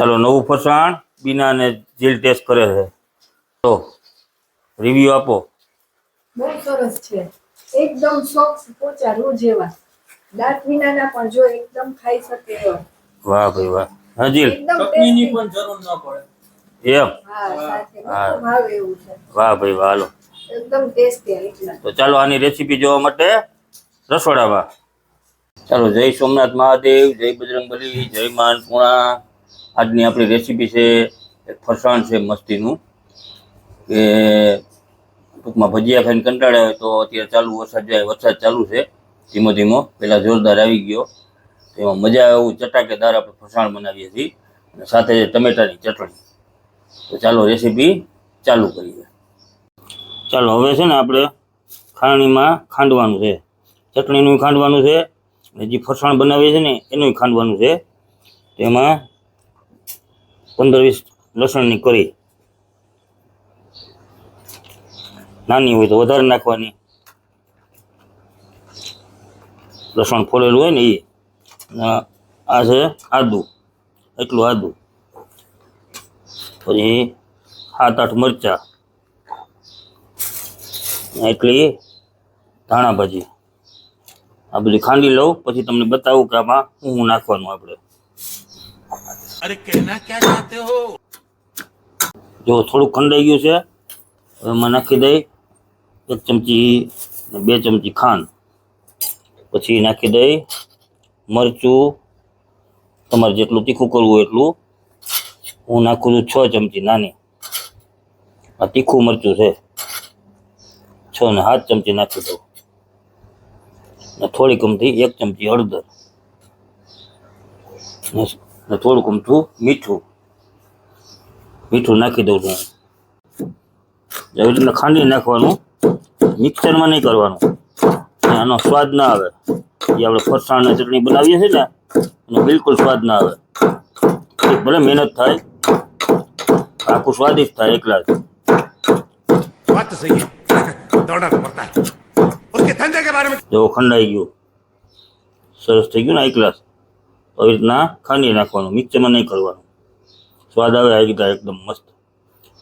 ચાલો નવું ફરસાણ બીના ને જીલ ટેસ્ટ કરે છે. તો રિવ્યુ આપો. બહુ સરસ છે. એકદમ સોફ્ટ પોચા રોજ એવા દાંત વિનાના પણ જો એકદમ ખાઈ શકે એવા. વાહ ભાઈ વાહ. હા જીલ. એકદમ ચટણીની પણ જરૂર ન પડે. એમ? હા સાથે ભાવે એવું છે. વાહ ભાઈ વાહ હાલો. એકદમ ટેસ્ટી એટલે તો ચાલો આની રેસીપી જોવા માટે રસોડામાં. ચાલો જય સોમનાથ મહાદેવ જય બજરંગબલી જય મા અન્નપૂર્ણા આજની આપણી રેસીપી છે ફરસાણ છે મસ્તીનું, કે ટૂંકમાં ભજીયા ખાઈને કંટાળ્યા હોય તો અત્યારે ચાલુ વરસાદ જાય, વરસાદ ચાલુ છે. ધીમો ધીમો પહેલાં જોરદાર આવી ગયો. તેમાં મજા આવે એવું ચટાકેદાર આપણે ફરસાણ બનાવીએ છીએ. અને સાથે ટમેટાની ચટણી. તો ચાલો રેસીપી ચાલુ કરીએ. ચાલો, હવે છે ને આપણે ખાણીમાં ખાંડવાનું છે. ચટણીનું ખાંડવાનું છે. અને જે ફરસાણ બનાવીએ છીએ ને, એનું ખાંડવાનું છે. તેમાં પંદર વીસ લસણની કરી. નાની હોય તો વધારે નાખવાની. લસણ ફોલેલું હોય ને એ આ છે આદુ, એટલું આદુ. પછી સાત આઠ મરચાં. એટલી ધાણા ભાજી. આ બધી ખાંડી લઉં, પછી તમને બતાવું કે આમાં શું નાખવાનું આપણે. अरे कहना क्या चाहते हो? जो थोड़ा खंड गयो से मैं नाखी दे एक चमची, बे चमची खांड। पी नाखी दई, मरचू तर जेटू तीखू करव एटू हूँ नाखू छ चमची ना तीखू मरचू से छ चमची नाखी दू थोड़ी कम थी एक चमची हड़दर ને ને થોડુંક અમથું મીઠું મીઠું નાખી દઉં છું એવી રીતના ખાંડી નાખવાનું મિક્સરમાં નહીં કરવાનું અને આનો સ્વાદ ના આવે જે આપણે ફરસાણ અને ચટણી બનાવીએ છીએ ને એનો બિલકુલ સ્વાદ ના આવે એ ભલે મહેનત થાય આખું સ્વાદિષ્ટ થાય એકલા જ बात तो सही है दौड़ना तो पड़ता है उसके धंधे के बारे में જેવો ખંડાઈ ગયું સરસ થઈ ગયું ને એક ગ્લાસ આવી રીતના ખાંડી નાખવાનું, મિક્સરમાં નહીં કરવાનું. સ્વાદ આવે આવી રીતે એકદમ મસ્ત.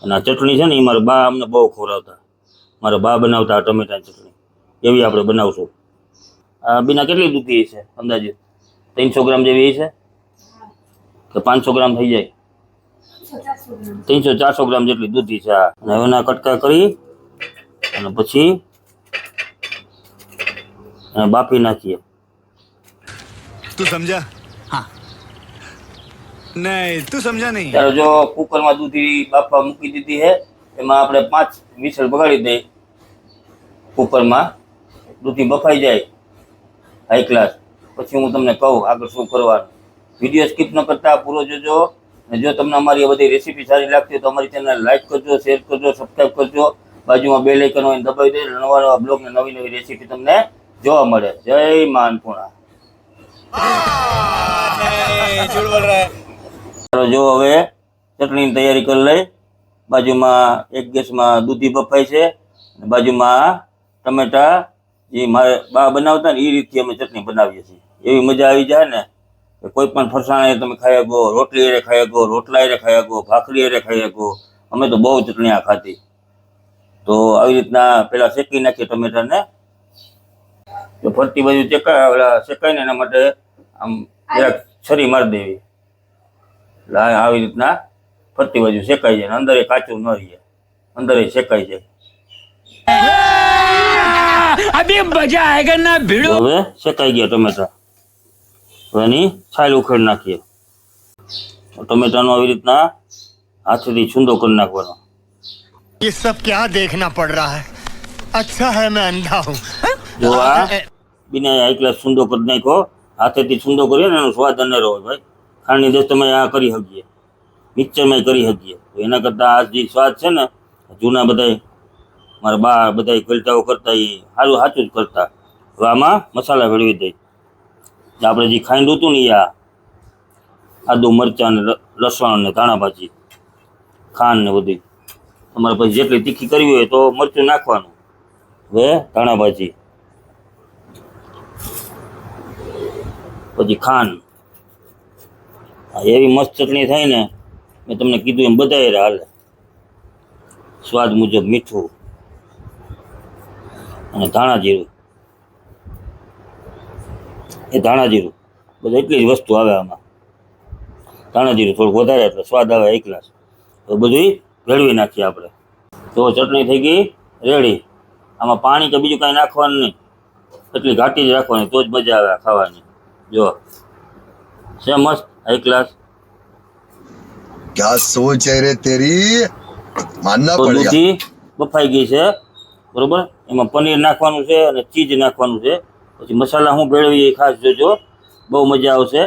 અને આ ચટણી છે ને, એ મારા બા અમને બહુ ખોરાવતા મારા બા બનાવતા આ ટમેટાની ચટણી. એવી આપણે બનાવશું. આ બીના કેટલી દૂધી છે, અંદાજે? ત્રણસો ગ્રામ જેવી છે? કે પાંચસો ગ્રામ થઈ જાય? ત્રણસો ચારસો ગ્રામ જેટલી દૂધી છે અને એના કટકા કરી, અને પછી બાફી નાખીએ. તું સમજ્યા નહીં, તું સમજા નહીં. ચાલો, જો કુકરમાં દૂધી બાફવા મૂકી દીધી છે, એમાં આપણે પાંચ વિસળ બગાડી દઈએ. કુકરમાં દૂધી બફાઈ જાય હાઈ ક્લાસ પછી હું તમને કહું આગળ શું કરવાનું. વીડિયો સ્કીપ ન કરતા પૂરો જોજો. અને જો તમને અમારી બધી રેસીપી સારી લાગતી હોય તો અમારી ચેનલ લાઇક કરજો શેર કરજો સબસ્ક્રાઇબ કરજો. બાજુમાં બે લાઇકન હોય દબાવી દે, નવા નવા બ્લોગને નવી નવી રેસીપી તમને જોવા મળે. જય માનપુણા. જો હવે ચટણીની તૈયારી કરી લઈ. બાજુમાં એક ગેસમાં દૂધી બફાય છે. બાજુમાં ટમેટા જે મારે બા બનાવતા ને એ રીતથી અમે ચટણી બનાવીએ છીએ. એવી મજા આવી જાય ને કે કોઈ પણ ફરસાણે તમે ખાઈ શકો, રોટલી એરે ખાઈ શકો, રોટલા એરે ખાઈ શકો, ભાખરી એરે ખાઈ શકો. અમે તો બહુ ચટણી આ ખાધી. તો આવી રીતના પેલા શેકી નાખીએ ટમેટાને. તો ફરતી બાજુ ચેકા ઓલા શેકાય ને એના માટે આમ જરાક છરી મારી દેવી એટલે આ- આવી રીતના ફરતી બાજુ શેકાઈ જાય અને અંદર એ કાચું ન રહે અંદર એ શેકાઈ જાય अभी मजा आएगा ना भिड़ो તો હવે શેકાઈ ગયા ટમેટા હવે એની છાલ ઉખેડ નાખીએ ટમેટાનો આવી રીતના હાથથી છૂંદો કરી નાખવાનો ये सब क्या देखना पड़ रहा है अच्छा है मैं अंधा हूँ જો આ બિના ગ્લાસ છૂંદો કરી નાખો હાથેથી સુંદો કરીએ ને એનો સ્વાદ અને રહો ભાઈ. ખાંડની દસ તમે આ કરી શકીએ. મિક્સરમાં કરી શકીએ. તો એના કરતાં આ જે સ્વાદ છે ને જૂના બધાય મારા બા બધાય ગલટાઓ કરતા એ સારું સાચું જ કરતા. હવે આમાં મસાલા ભેળવી દઈ આપણે જે ખાંડ હતું ને એ આ આદુ મરચાં ને લસણ ને ધાણા ભાજી ખાંડ ને બધી તમારે પછી જેટલી તીખી કરવી હોય તો મરચું નાખવાનું. હવે ધાણા ભાજી. પછી ખાંડ. એવી મસ્ત ચટણી થાય ને, મેં તમને કીધું એમ બધાય હાલે. સ્વાદ મુજબ મીઠું અને ધાણા જીરું. એ ધાણા જીરું. બધું એટલી જ વસ્તુ આવે આમાં. ધાણા જીરું થોડુંક વધારે, એટલે સ્વાદ આવે એક ગ્લાસ તો બધું ભેળવી નાખીએ આપણે. તો ચટણી થઈ ગઈ રેડી. આમાં પાણી કે બીજું કાંઈ નાખવાનું નહીં. એટલી ઘાટી જ રાખવાની, તો જ મજા આવે ખાવાની. જો છે મસ્ત હાઈ ક્લાસ ક્યાં સોચ છે રે તેરી? માનના પડ્યા. બફાઈ ગઈ છે બરોબર? એમાં પનીર નાખવાનું છે અને ચીઝ નાખવાનું છે. પછી મસાલા હું ભેળવી એ ખાસ જોજો બહુ મજા આવશે.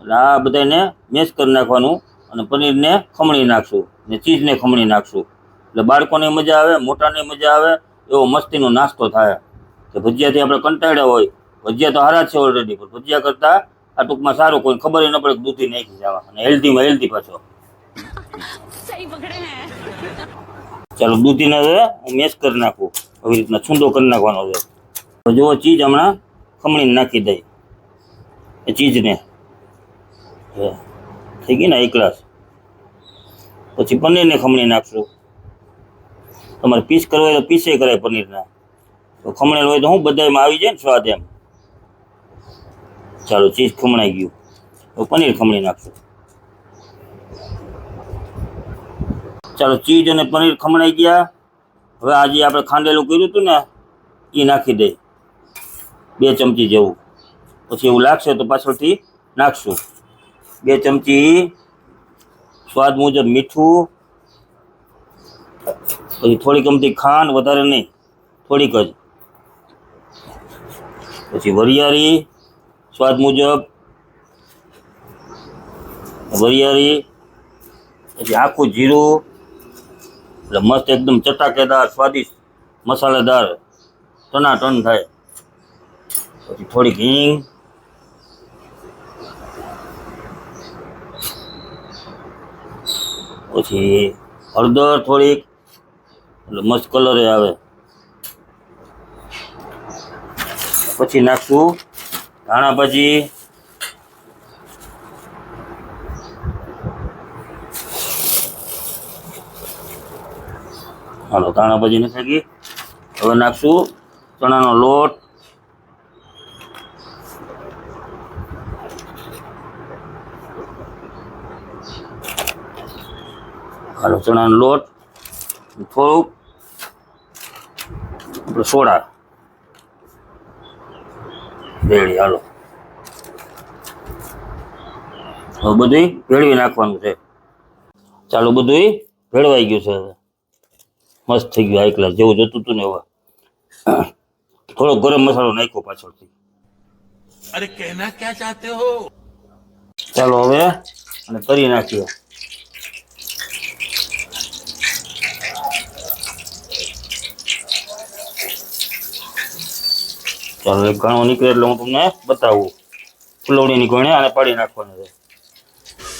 એટલે આ બધાને મેશ કરી નાખવાનું અને પનીરને ખમણી નાખશું ને ચીઝને ખમણી નાખશું. એટલે બાળકોને મજા આવે મોટાને મજા આવે એવો મસ્તીનો નાસ્તો થાય. કે ભજીયાથી આપણે કંટાળ્યા હોય ભજીયા તો હારા છે ઓલરેડી પણ ભજીયા કરતા આ ટૂંકમાં સારું કોઈ ખબર ન પડે દૂધી નાખી જવા અને હેલ્ધીમાં હેલ્ધી પાછો. ચાલો દૂધીને હવે મેશ કરી નાખું. આવી રીતના છૂંદો કરી નાખવાનો છે. તો જો ચીજ હમણાં ખમણીને નાખી દઈ. એ ચીજને. થઈ ગઈ ને એક ગ્લાસ. પછી પનીરને ખમણી નાખશું. તમારે પીસ કરવો હોય તો પીસે કરાય પનીરના. તો ખમણેલ હોય તો હું બધામાં આવી જાય ને સ્વાદ એમ. ચાલો ચીઝ ખમણાઈ ગયું. તો પનીર ખમણી નાખશું. ચાલો ચીઝ અને પનીર ખમણાઈ ગયા. હવે આજે આપણે ખાંડેલું કર્યું હતું ને, એ નાખી દઈ બે ચમચી જેવું. પછી એવું લાગશે તો પાછળથી નાખશું. બે ચમચી સ્વાદ મુજબ મીઠું. પછી થોડીક અમથી ખાંડ, વધારે નહીં. થોડીક જ. પછી વરિયાળી. સ્વાદ મુજબ, વરિયાળી, પછી આખું જીરું, એટલે મસ્ત એકદમ ચટાકેદાર, સ્વાદિષ્ટ મસાલેદાર ટનાટન થાય. પછી થોડીક હિંગ, પછી હળદર થોડીક, એટલે મસ્ત કલરે આવે. પછી નાખશું ધાણા ભાજી હાલો ધાણા ભાજી નથી ગઈ હવે નાખશું ચણાનો લોટ. હાલો, ચણાનો લોટ. થોડુંક. આપણે સોડા. વેણી હાલો. હવે બધું ભેળવી નાખવાનું છે. ચાલો બધું ભેળવાઈ ગયું છે હવે. મસ્ત થઈ ગયું આઈકલા જેવું જતું હતું ને હવે. થોડો ગરમ મસાલો નાખ્યો પાછળથી. અરે કહેના ક્યાં ચાહતે હો? ચાલો હવે અને કરી નાખીએ. તો હવે ઘણો નીકળે એટલે હું તમને બતાવું ફુલવણીની ગોણે આને પાડી નાખવાની છે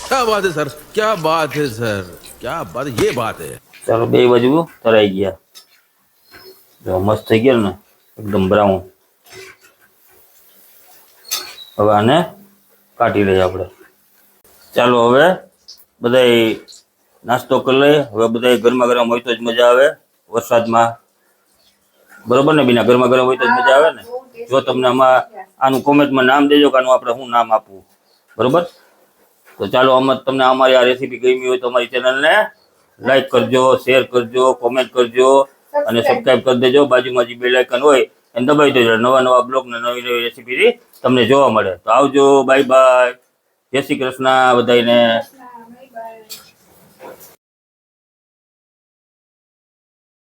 ક્યા વાત હે સર ક્યા વાત હે સર ક્યા વાત યે વાત હે ચાલો બે બાજુ તરાઈ ગયા જો મસ્ત થઈ ગયા ને એકદમ બ્રાઉન હવે આને કાઢી લઈએ આપણે ચાલો હવે બધાય નાસ્તો કરી લઈએ હવે બધાય ગરમા ગરમ હોય તો જ મજા આવે વરસાદમાં બરોબર ને બીના ગરમા ગરમ હોય તો જ મજા આવે ને જો તમને આમાં આનું કોમેન્ટમાં નામ દેજો કે આનું આપણે શું નામ આપવું. બરોબર? તો ચાલો આમાં તમને અમારી આ રેસીપી ગમી હોય તો અમારી ચેનલને લાઈક કરજો શેર કરજો કોમેન્ટ કરજો અને સબસ્ક્રાઇબ કરી દેજો. બાજુમાં જે બેલ આઇકન હોય એને દબાવી દેજો. નવા નવા બ્લોગ ને નવી નવી રેસીપી તમને જોવા મળે. તો આવજો. બાય બાય જય શ્રી કૃષ્ણ બધાને